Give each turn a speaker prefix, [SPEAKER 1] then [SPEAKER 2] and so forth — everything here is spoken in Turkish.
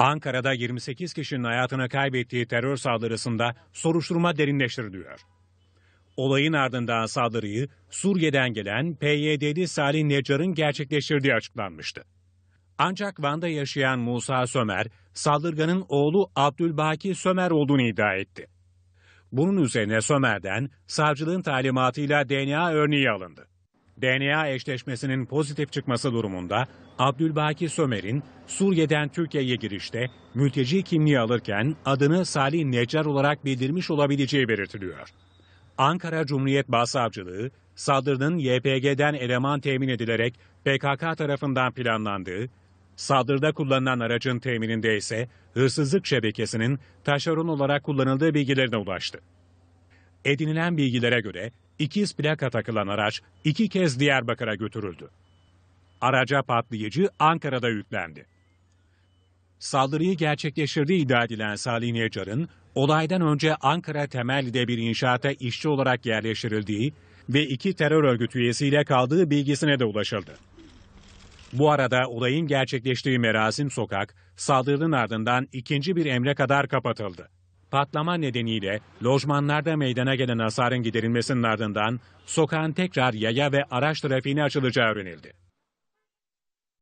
[SPEAKER 1] Ankara'da 28 kişinin hayatını kaybettiği terör saldırısında soruşturma derinleştiriliyor. Olayın ardından saldırıyı Suriye'den gelen PYD'li Salih Necar'ın gerçekleştirdiği açıklanmıştı. Ancak Van'da yaşayan Musa Sömer, saldırganın oğlu Abdülbaki Sömer olduğunu iddia etti. Bunun üzerine Sömer'den savcılığın talimatıyla DNA örneği alındı. DNA eşleşmesinin pozitif çıkması durumunda Abdülbaki Sömer'in Suriye'den Türkiye'ye girişte mülteci kimliği alırken adını Salih Necar olarak bildirmiş olabileceği belirtiliyor. Ankara Cumhuriyet Başsavcılığı, saldırının YPG'den eleman temin edilerek PKK tarafından planlandığı, saldırıda kullanılan aracın temininde ise hırsızlık şebekesinin taşeron olarak kullanıldığı bilgilerine ulaştı. Edinilen bilgilere göre ikiz plaka takılan araç iki kez Diyarbakır'a götürüldü. Araca patlayıcı Ankara'da yüklendi. Saldırıyı gerçekleştirdiği iddia edilen Salih Necar'ın olaydan önce Ankara Temelli'de bir inşaata işçi olarak yerleştirildiği ve iki terör örgütü üyesiyle kaldığı bilgisine de ulaşıldı. Bu arada olayın gerçekleştiği Merasim Sokak saldırının ardından ikinci bir emre kadar kapatıldı. Patlama nedeniyle lojmanlarda meydana gelen hasarın giderilmesinin ardından sokağın tekrar yaya ve araç trafiğine açılacağı öğrenildi.